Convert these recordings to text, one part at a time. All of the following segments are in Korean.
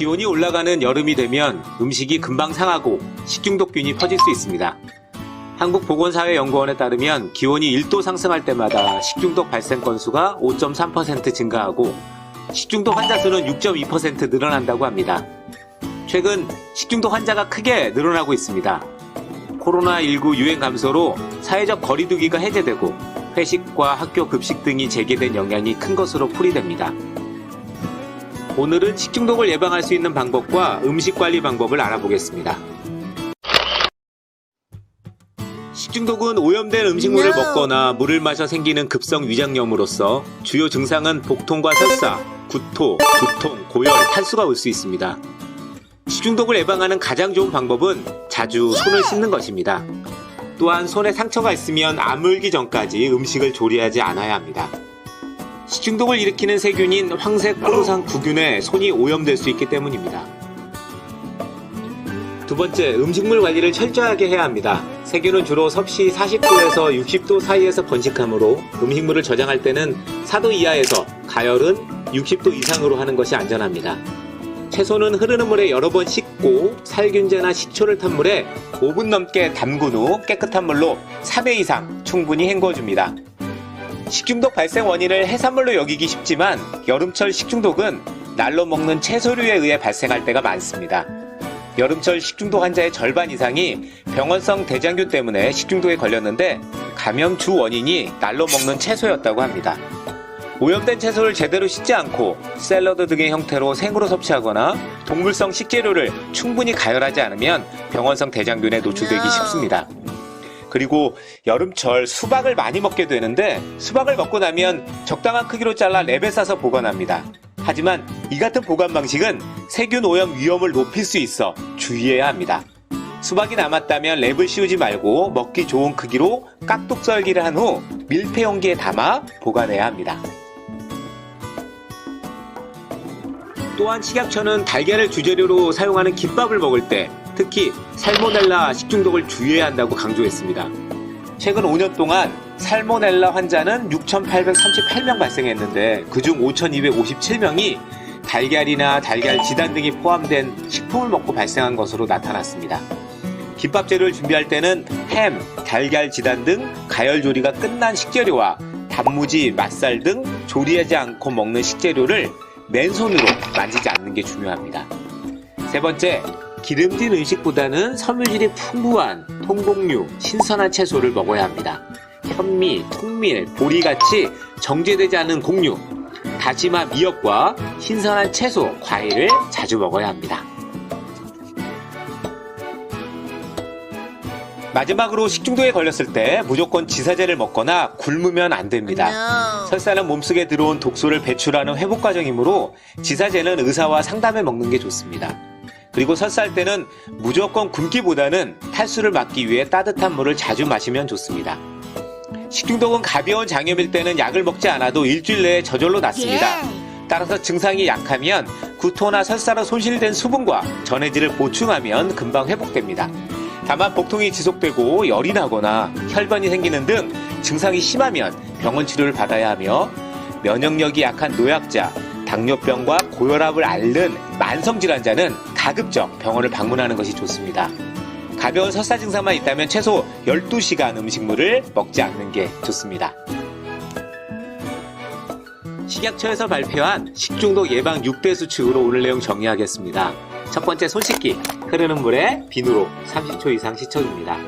기온이 올라가는 여름이 되면 음식이 금방 상하고 식중독균이 퍼질 수 있습니다. 한국보건사회연구원에 따르면 기온이 1도 상승할 때마다 식중독 발생 건수가 5.3% 증가하고 식중독 환자 수는 6.2% 늘어난다고 합니다. 최근 식중독 환자가 크게 늘어나고 있습니다. 코로나19 유행 감소로 사회적 거리두기가 해제되고 회식과 학교 급식 등이 재개된 영향이 큰 것으로 풀이됩니다. 오늘은 식중독을 예방할 수 있는 방법과 음식 관리 방법을 알아보겠습니다. 식중독은 오염된 음식물을. 먹거나 물을 마셔 생기는 급성 위장염으로서 주요 증상은 복통과 설사, 구토, 두통, 고열, 탈수가 올 수 있습니다. 식중독을 예방하는 가장 좋은 방법은 자주 손을 씻는 것입니다. 또한 손에 상처가 있으면 아물기 전까지 음식을 조리하지 않아야 합니다. 식중독을 일으키는 세균인 황색 포도상 구균에 손이 오염될 수 있기 때문입니다. 두 번째, 음식물 관리를 철저하게 해야 합니다. 세균은 주로 섭씨 40도에서 60도 사이에서 번식하므로 음식물을 저장할 때는 4도 이하에서 가열은 60도 이상으로 하는 것이 안전합니다. 채소는 흐르는 물에 여러 번 씻고 살균제나 식초를 탄 물에 5분 넘게 담근 후 깨끗한 물로 3회 이상 충분히 헹궈줍니다. 식중독 발생 원인을 해산물로 여기기 쉽지만 여름철 식중독은 날로 먹는 채소류에 의해 발생할 때가 많습니다. 여름철 식중독 환자의 절반 이상이 병원성 대장균 때문에 식중독에 걸렸는데 감염 주 원인이 날로 먹는 채소였다고 합니다. 오염된 채소를 제대로 씻지 않고 샐러드 등의 형태로 생으로 섭취하거나 동물성 식재료를 충분히 가열하지 않으면 병원성 대장균에 노출되기. 쉽습니다. 그리고 여름철 수박을 많이 먹게 되는데 수박을 먹고 나면 적당한 크기로 잘라 랩에 싸서 보관합니다. 하지만 이 같은 보관 방식은 세균 오염 위험을 높일 수 있어 주의해야 합니다. 수박이 남았다면 랩을 씌우지 말고 먹기 좋은 크기로 깍둑 썰기를 한 후 밀폐 용기에 담아 보관해야 합니다. 또한 식약처는 달걀을 주재료로 사용하는 김밥을 먹을 때 특히 살모넬라 식중독을 주의해야 한다고 강조했습니다. 최근 5년 동안 살모넬라 환자는 6,838명 발생했는데 그중 5,257명이 달걀이나 달걀 지단 등이 포함된 식품을 먹고 발생한 것으로 나타났습니다. 김밥 재료를 준비할 때는 햄, 달걀 지단 등 가열 조리가 끝난 식재료와 단무지, 맛살 등 조리하지 않고 먹는 식재료를 맨손으로 만지지 않는 게 중요합니다. 세 번째, 기름진 음식보다는 섬유질이 풍부한 통곡류, 신선한 채소를 먹어야 합니다. 현미, 통밀, 보리같이 정제되지 않은 곡류, 다시마 미역과 신선한 채소, 과일을 자주 먹어야 합니다. 마지막으로 식중독에 걸렸을 때 무조건 지사제를 먹거나 굶으면 안 됩니다. 설사는 몸속에 들어온 독소를 배출하는 회복 과정이므로 지사제는 의사와 상담해 먹는 게 좋습니다. 그리고 설사할 때는 무조건 굶기보다는 탈수를 막기 위해 따뜻한 물을 자주 마시면 좋습니다. 식중독은 가벼운 장염일 때는 약을 먹지 않아도 일주일 내에 저절로 낫습니다. 따라서 증상이 약하면 구토나 설사로 손실된 수분과 전해질을 보충하면 금방 회복됩니다. 다만 복통이 지속되고 열이 나거나 혈변이 생기는 등 증상이 심하면 병원 치료를 받아야 하며 면역력이 약한 노약자, 당뇨병과 고혈압을 앓는 만성 질환자는 가급적 병원을 방문하는 것이 좋습니다. 가벼운 설사 증상만 있다면 최소 12시간 음식물을 먹지 않는 게 좋습니다. 식약처에서 발표한 식중독 예방 6대 수칙으로 오늘 내용 정리하겠습니다. 첫 번째 손 씻기. 흐르는 물에 비누로 30초 이상 씻어줍니다.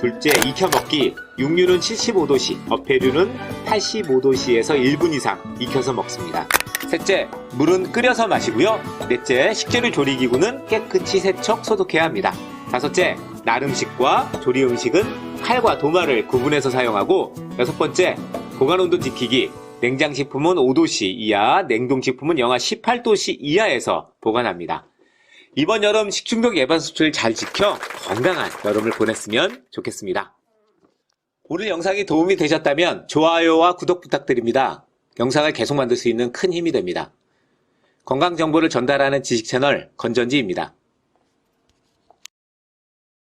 둘째 익혀 먹기. 육류는 75도씨, 어패류는 85도씨에서 1분 이상 익혀서 먹습니다. 셋째, 물은 끓여서 마시고요. 넷째, 식재료 조리 기구는 깨끗이 세척 소독해야 합니다. 다섯째, 날 음식과 조리 음식은 칼과 도마를 구분해서 사용하고 여섯 번째, 보관 온도 지키기. 냉장식품은 5도씨 이하, 냉동식품은 영하 18도씨 이하에서 보관합니다. 이번 여름 식중독 예방 수칙을 잘 지켜 건강한 여름을 보냈으면 좋겠습니다. 오늘 영상이 도움이 되셨다면 좋아요와 구독 부탁드립니다. 영상을 계속 만들 수 있는 큰 힘이 됩니다. 건강 정보를 전달하는 지식 채널 건전지입니다.